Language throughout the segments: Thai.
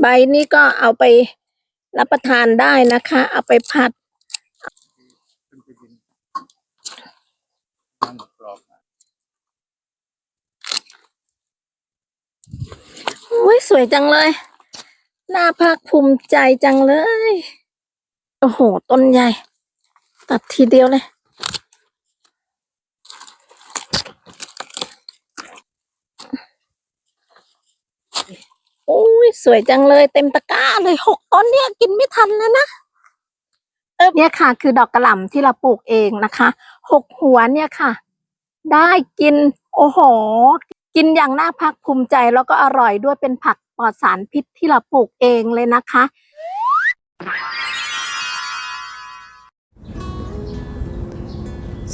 ใบนี้ก็เอาไปรับประทานได้นะคะ เอาไปผัด อุ้ยสวยจังเลย น่าภาคภูมิใจจังเลย โอ้โห ต้นใหญ่ ตัดทีเดียวเลย โอ้ ยสวยจังเลยเต็มตะกร้าเลยหกต้นเนี่ยกินไม่ทันแล้วนะเนี่ยค่ะ คือดอกกระหล่ำที่เราปลูกเองนะคะหกหัวเนี่ยค่ะ ได้กิน โอ้โห กินอย่างน่าภาคภูมิใจแล้วก็อร่อยด้วยเป็นผักปลอดสารพิษที่เราปลูกเองเลยนะคะ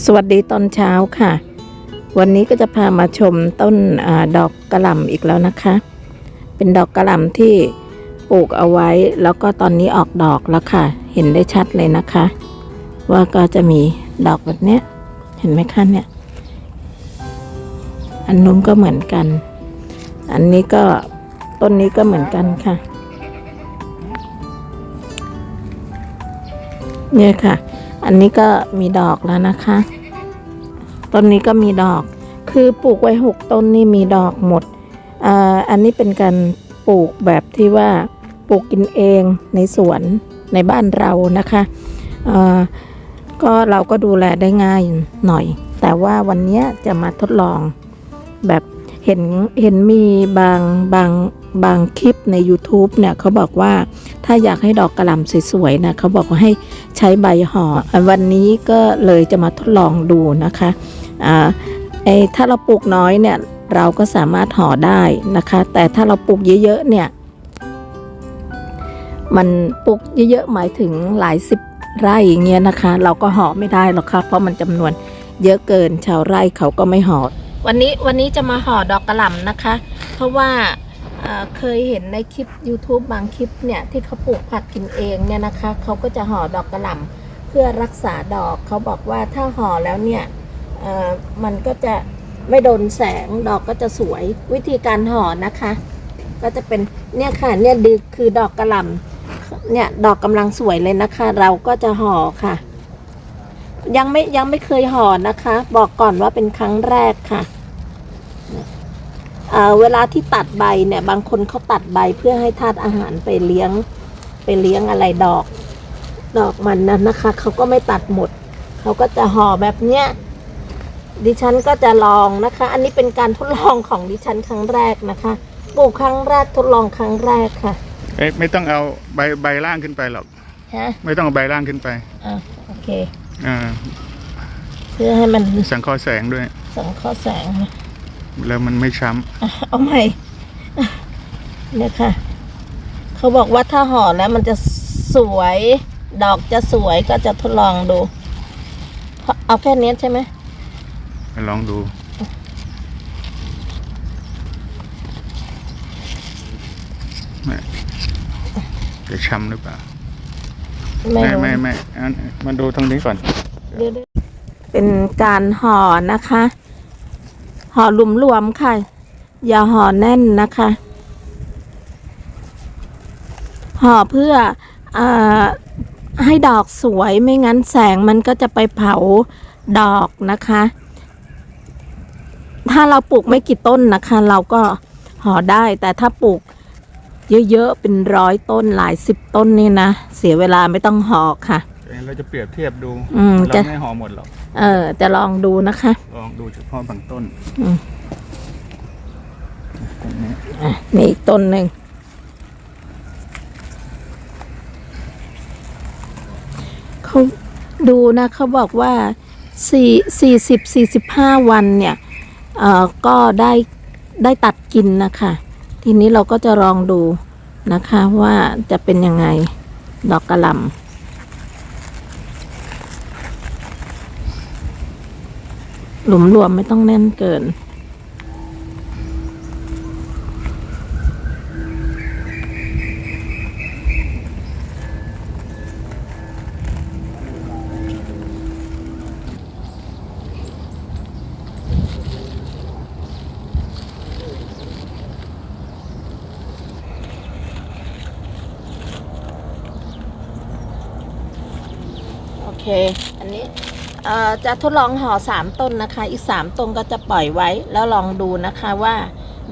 สวัสดีตอนเช้าค่ะ วันนี้ก็จะพามาชมต้นอดอกกระหล่ำอีกแล้วนะคะ เป็นดอกกระหล่ำที่ปลูกเอาไว้ แล้วก็ตอนนี้ออกดอกแล้วค่ะ เห็นได้ชัดเลยนะคะ ว่าก็จะมีดอกแบบเนี้ย เห็นไหมคะเนี่ย อันนู้นก็เหมือนกัน อันนี้ก็ต้นนี้ก็เหมือนกันค่ะเนี่ยค่ะ อันนี้ก็มีดอกแล้วนะคะ ต้นนี้ก็มีดอก คือปลูกไว้หกต้นนี่มีดอกหมด อันนี้เป็นการปลูกแบบที่ว่าปลูกกินเองในสวนในบ้านเรานะคะก็เราก็ดูแลได้ง่ายหน่อย แต่ว่าวันนี้จะมาทดลองแบบเห็นเห็นมีบางบางบางคลิปใน YouTube เนี่ยเขาบอกว่าถ้าอยากให้ดอกกระหล่ำสวยๆนะเขาบอกว่าให้ใช้ใบห่ออะวันนี้ก็เลยจะมาทดลองดูนะคะอ่าไอถ้าเราปลูกน้อยเนี่ย เราก็สามารถห่อได้นะคะ แต่ถ้าเราปลูกเยอะๆเนี่ย มันปลูกเยอะๆหมายถึงหลายสิบไร่อย่างเงี้ยนะคะ เราก็ห่อไม่ได้หรอกค่ะเพราะมันจำนวนเยอะเกินชาวไร่เขาก็ไม่ห่อวันนี้วันนี้จะมาห่อดอกกระหล่ำนะคะ เพราะว่าเคยเห็นในคลิป YouTube บางคลิปเนี่ยที่เขาปลูกผักกินเองเนี่ยนะคะเขาก็จะห่อดอกกระหล่ำเพื่อรักษาดอกเขาบอกว่าถ้าห่อแล้วเนี่ยมันก็จะ ไม่โดนแสงดอกก็จะสวยวิธีการห่อนะคะ ก็จะเป็นเนี่ยค่ะเนี่ยดีคือดอกกระหล่ำเนี่ยดอกกำลังสวยเลยนะคะ เราก็จะห่อค่ะ ยังไม่ยังไม่เคยห่อนะคะ บอกก่อนว่าเป็นครั้งแรกค่ะเเวลาที่ตัดใบเนี่ยบางคนเขาตัดใบเพื่อให้ธาตุอาหารไปเลี้ยงไปเลี้ยงอะไรดอก ดอกมันนะนะคะเขาก็ไม่ตัดหมดเขาก็จะห่อแบบเนี้ย ดิฉันก็จะลองนะคะ อันนี้เป็นการทดลองของดิฉันครั้งแรกนะคะปลูกครั้งแรกทดลองครั้งแรกค่ะเอ้ยไม่ต้องเอาใบใบล่างขึ้นไปหรอกฮะไม่ต้องเอาใบล่างขึ้นไปอะโอเคอ่าเพื่อให้มันสังเคราะห์แสงด้วยสังเคราะห์แสงนะแล้วมันไม่ช้อะเอาใหม่อะเนี่ยค่ะ เขาบอกว่าถ้าห่อแล้วมันจะสวย ดอกจะสวยก็จะทดลองดูเพราะเอาแค่เนี้ยใช่ไหมำ ไปลองดูไม่จะช้ำหรือเปล่า ไม่ไม่รู้ไม่ไม่อันมาดูตรงนี้ก่อนเดี๋ยวๆเป็นการห่อนะคะ ห่อหลุมรวมๆค่ะ อย่าห่อแน่นนะคะ ห่อเพื่ออาให้ดอกสวยไม่งั้นแสงมันก็จะไปเผาดอกนะคะ ถ้าเราปลูกไม่กี่ต้นนะคะ เราก็ห่อได้ แต่ถ้าปลูกเยอะๆเป็นร้อยต้นหลายสิบต้นนี่นะ เสียเวลาไม่ต้องห่อค่ะ เราจะเปรียบเทียบดูอืมเราจะ ไม่ห่อหมดหรอกเออจะลองดูนะคะ ลองดูเฉพาะบางต้นอืม ตรงนี้อะนี่อีกต้นหนึ่ง เขาดูนะเขาบอกว่าสี่สี่สิบสี่สิบห้าวันเนี่ยเอ่อ ก็ได้ได้ตัดกินนะคะ ทีนี้เราก็จะลองดูนะคะว่าจะเป็นยังไงดอกกระลำหลุมรวมไม่ต้องแน่นเกิน เค อันนี้จะทดลองห่อสามต้นนะคะ อีกสามต้นก็จะปล่อยไว้แล้วลองดูนะคะว่า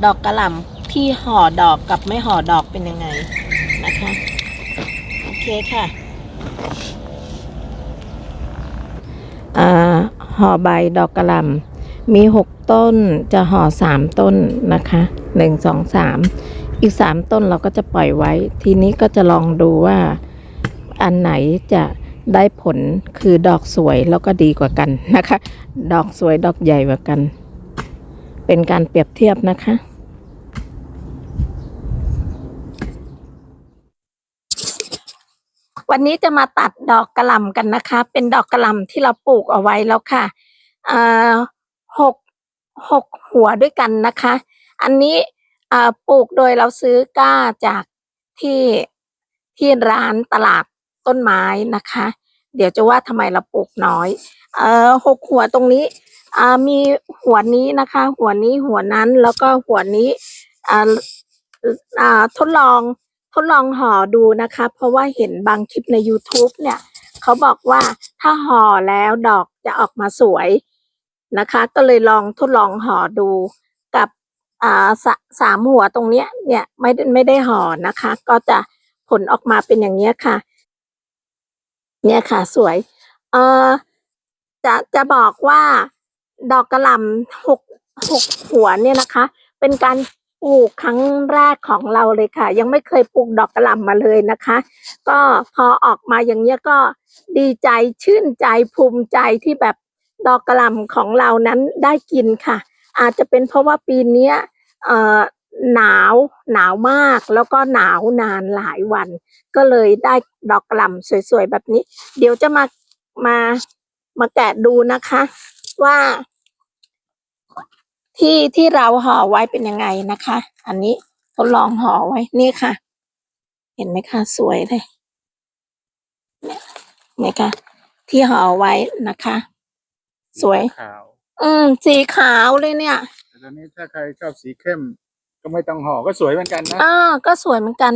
ดอกกระหล่ำที่ห่อดอกกับไม่ห่อดอกเป็นยังไงนะคะโอเคค่ะห่อใบดอกกระหล่ำมีหกต้นจะห่อสามต้นนะคะหนึ่งสองสามอีกสามต้นเราก็จะปล่อยไว้ ทีนี้ก็จะลองดูว่าอันไหนจะ ได้ผลคือดอกสวยแล้วก็ดีกว่ากันนะคะ ดอกสวยดอกใหญ่กว่ากัน เป็นการเปรียบเทียบนะคะ วันนี้จะมาตัดดอกกระหล่ำกันนะคะ เป็นดอกกระหล่ำที่เราปลูกเอาไว้แล้วค่ะหกหกหัวด้วยกันนะคะ อันนี้ปลูกโดยเราซื้อก้าจากที่ที่ร้านตลาด ต้นไม้นะคะ เดี๋ยวจะว่าทำไมเราปลูกน้อยเอ่อหกหัวตรงนี้อ่ามีหัวนี้นะคะ หัวนี้หัวนั้นแล้วก็หัวนี้อ่าอ่าทดลองทดลองห่อดูนะคะ เพราะว่าเห็นบางคลิปใน YouTube เนี่ย เขาบอกว่าถ้าห่อแล้วดอกจะออกมาสวยนะคะ ก็เลยลองทดลองห่อดูกับอ่าสสามหัวตรงเนี้ยเนี่ยไม่ได้ไม่ได้ห่อนะคะ ก็จะผลออกมาเป็นอย่างเนี้ยค่ะ เนี่ยค่ะ สวย เอ่อจะจะบอกว่าดอกกระหล่ำหกหกหัวเนี่ยนะคะ เป็นการปลูกครั้งแรกของเราเลยค่ะ ยังไม่เคยปลูกดอกกระหล่ำมาเลยนะคะ ก็พอออกมาอย่างเนี้ยก็ดีใจชื่นใจภูมิใจที่แบบดอกกระหล่ำของเรานั้นได้กินค่ะ อาจจะเป็นเพราะว่าปีนี้เอ่อ หนาวหนาวมากแล้วก็หนาวนานหลายวัน ก็เลยได้ดอกกระหล่ำสวยๆแบบนี้ เดี๋ยวจะมามามาแกะดูนะคะว่า ที่ที่เราห่อไว้เป็นยังไงนะคะ อันนี้ทดลองห่อไว้นี่ค่ะ เห็นไหมคะสวยเลยเนี่ยเห็นไหมคะที่ห่อไว้นะคะ สวย ขาว อืมสีขาวเลยเนี่ย แต่ตอนนี้ถ้าใครชอบสีเข้ม ก็ไม่ต้องห่อก็สวยเหมือนกันนะอ่าก็สวยเหมือนกัน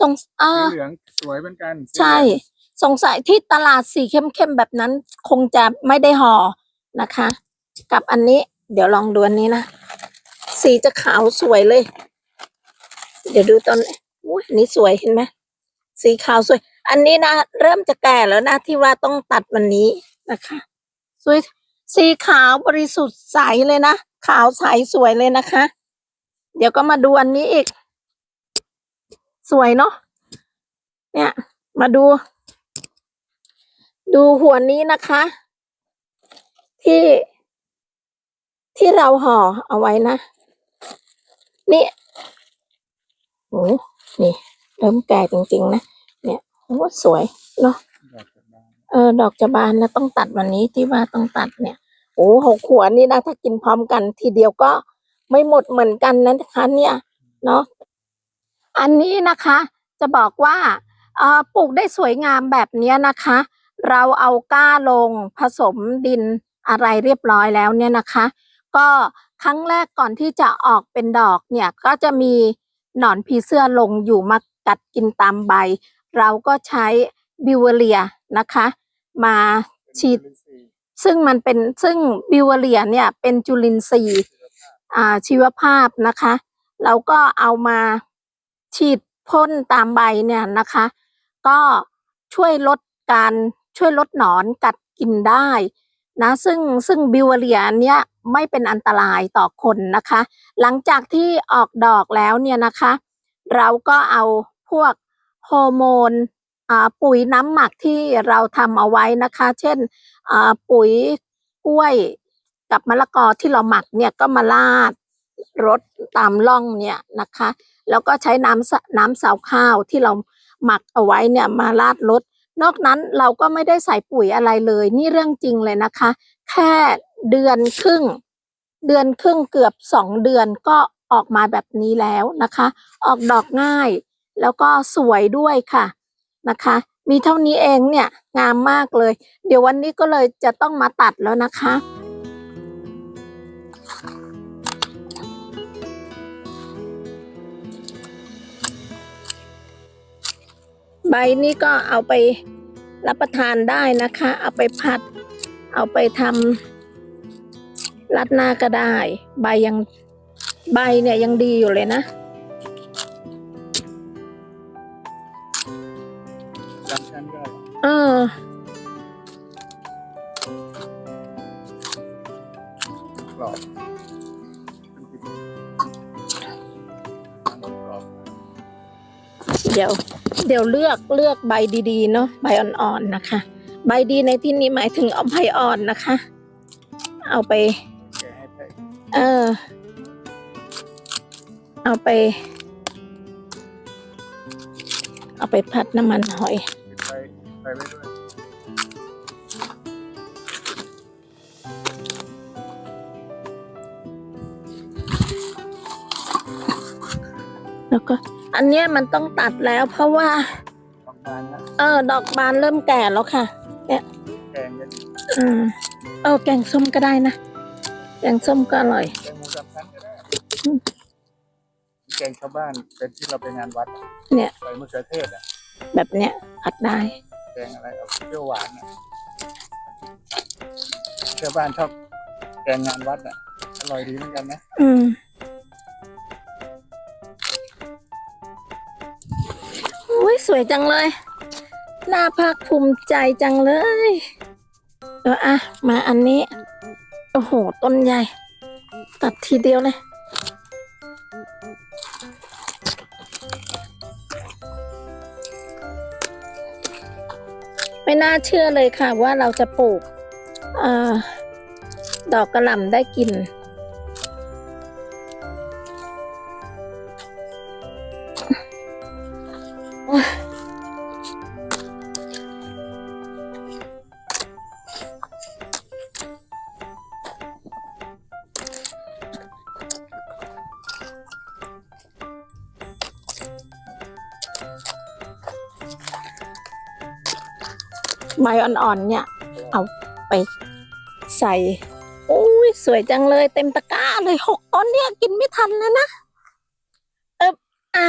สงอ่าสีเหลืองสวยเหมือนกันสีใช่เหลืองสงสัยที่ตลาดสีเข้มๆแบบนั้น คงจะไม่ได้ห่อนะคะ กับอันนี้ เดี๋ยวลองดูอันนี้นะสีจะขาวสวยเลย เดี๋ยวดูตอนอุ้ยอันนี้สวยเห็นไหมสีขาวสวย อันนี้นะเริ่มจะแก่แล้วนะที่ว่าต้องตัดวันนี้นะคะ สวยสีขาวบริสุทธิ์ใสเลยนะขาวใสสวยเลยนะคะ เดี๋ยวก็มาดูอันนี้อีก สวยเนาะเนี่ย มาดู ดูหัวนี้นะคะ ที่ที่เราห่อเอาไว้นะ นี่โอ้นี่ เริ่มแก่จริงๆนะ เนี่ยโอ้สวยเนาะเออ ดอกจะบานแล้วต้องตัดวันนี้ที่ว่าต้องตัดเนี่ย โอ้หกหัวนี่นะถ้ากินพร้อมกันทีเดียวก็ ไม่หมดเหมือนกันนะคะเนี่ยเนาะอันนี้นะคะจะบอกว่าเอ่อปลูกได้สวยงามแบบเนี้ยนะคะ เราเอาก้าลงผสมดินอะไรเรียบร้อยแล้วเนี่ยนะคะ ก็ครั้งแรกก่อนที่จะออกเป็นดอกเนี่ยก็จะมีหนอนผีเสื้อลงอยู่มากัดกินตามใบ เราก็ใช้บิวเวอเรียนะคะ มาฉีดซึ่งมันเป็นซึ่งบิวเวอเรียเนี่ยเป็นจุลินทรีย์อ่า ชีวภาพนะคะ เราก็เอามาฉีดพ่นตามใบเนี่ยนะคะ ก็ช่วยลดการช่วยลดหนอนกัดกินได้นะซึ่งซึ่งบิวเวเรียเนี้ยไม่เป็นอันตรายต่อคนนะคะ หลังจากที่ออกดอกแล้วเนี่ยนะคะ เราก็เอาพวกฮอร์โมนปุ๋ยน้ำหมักที่เราทำเอาไว้นะคะ เช่นปุ๋ยกล้วย กับมะละกอที่เราหมักเนี่ยก็มาลาดรดตามร่องเนี่ยนะคะ แล้วก็ใช้น้ำน้ำสาข้าวที่เราหมักเอาไว้เนี่ยมาลาดรดนอกนั้นเราก็ไม่ได้ใส่ปุ๋ยอะไรเลย นี่เรื่องจริงเลยนะคะ แค่เดือนครึ่ง เดือนครึ่งเกือบสองเดือนก็ออกมาแบบนี้แล้วนะคะ ออกดอกง่าย แล้วก็สวยด้วยค่ะนะคะ มีเท่านี้เองเนี่ยงามมากเลย เดี๋ยววันนี้ก็เลยจะต้องมาตัดแล้วนะคะ ใบนี้ก็เอาไปรับประทานได้นะคะ เอาไปผัด เอาไปทำรัดหน้าก็ได้ ใบยังใบเนี่ยยังดีอยู่เลยนะจำชั้นก็เออ เดี๋ยวเดี๋ยวเลือกเลือกใบดีๆเนาะใบอ่อนๆนะคะ ใบดีในที่นี้หมายถึงเอาใบอ่อนนะคะ เอาไป เออ เอาไป เอาไปผัดน้ำมันหอยแล้วก็ อันเนี้ยมันต้องตัดแล้วเพราะว่า ประมาณนะเออ ดอกบานเริ่มแก่แล้วค่ะ แกงจะดีอืมเออแกงส้มก็ได้นะ แกงส้มก็อร่อย แกงหมูสามชั้นก็ได้อืม แกงชาวบ้านเป็นที่เราไปงานวัดอะเนี่ย ใส่มะเขือเทศอะแบบเนี้ยผัดได้ แกงอะไรเอาเปรี้ยวหวานอะชาวบ้านชอบแกงงานวัดอะอร่อยดีเหมือนกันนะอืม สวยจังเลย น่าภาคภูมิใจจังเลยเอออะมาอันนี้ โอ้โห ต้นใหญ่ ตัดทีเดียวเลย ไม่น่าเชื่อเลยค่ะว่าเราจะปลูกอดอกกระหล่ำได้กิน ใบอ่อนๆเนี่ย เอาไปใส่โอ้ยสวยจังเลยเต็มตะกร้าเลยหกต้นเนี่ยกินไม่ทันแล้วนะเอบอะ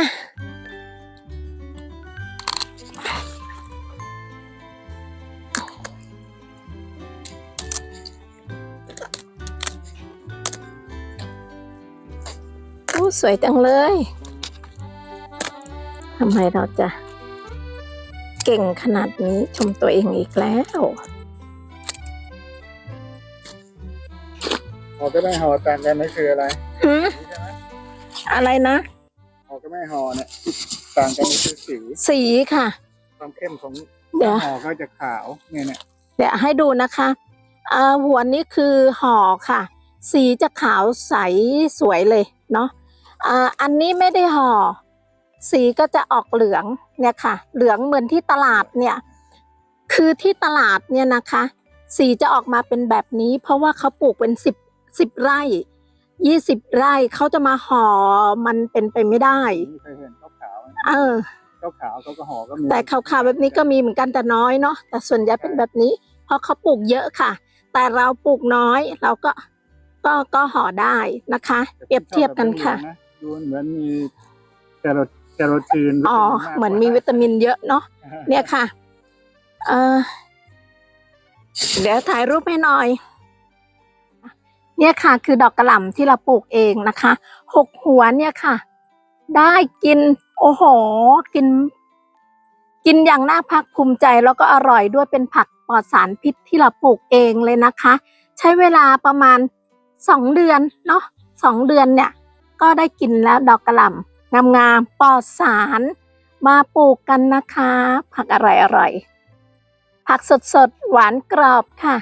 โอ้สวยจังเลย ทำไมเราจะ เก่งขนาดนี้ชมตัวเองอีกแล้วห่อก็ไม่ห่อต่างกันนี่คืออะไรหืมนี่ใช่ไหมอะไรนะห่อก็ไม่ห่อเนี่ยต่างกันนี่คือสีสีค่ะ ความเข้มของเดี๋ยวห่อก็จะขาวเนี่ยเนี่ยเดี๋ยวให้ดูนะคะอ่าหัวนี้คือห่อค่ะ สีจะขาวใสสวยเลยเนาะอ่าอันนี้ไม่ได้ห่อ สีก็จะออกเหลืองเนี่ยค่ะ เหลืองเหมือนที่ตลาดเนี่ย คือที่ตลาดเนี่ยนะคะ สีจะออกมาเป็นแบบนี้ เพราะว่าเขาปลูกเป็นสิบสิบไร่ยี่สิบไร่เขาจะมาห่อมันเป็นไปไม่ได้นี่เคยเห็นขาวขาวเออขาวขาวๆเขาก็ห่อก็มีแต่ขาวๆแบบนี้ก็มีเหมือนกันแต่น้อยเนาะแต่ส่วนใหญ่เป็นแบบนี้ เพราะเขาปลูกเยอะค่ะ แต่เราปลูกน้อยเราก็ก็ก็ห่อได้นะคะ เปรียบเทียบกันค่ะดูเหมือนมีแคโร แคโรทีนอ๋อเหมือนมีวิตามินเยอะเนาะเนี่ยค่ะเออเดี๋ยวถ่ายรูปให้หน่อย เนี่ยค่ะ คือดอกกระหล่ำที่เราปลูกเองนะคะหกหัวเนี่ยค่ะ ได้กิน โอ้โห กิน กินอย่างน่าภาคภูมิใจแล้วก็อร่อยด้วยเป็นผักปลอดสารพิษที่เราปลูกเองเลยนะคะ ใช้เวลาประมาณสองเดือนเนาะสองเดือนเนี่ย ก็ได้กินแล้วดอกกระหล่ำ งามๆปลอดสารมาปลูกกันนะคะ ผักอร่อยๆผักสดๆ หวานกรอบค่ะ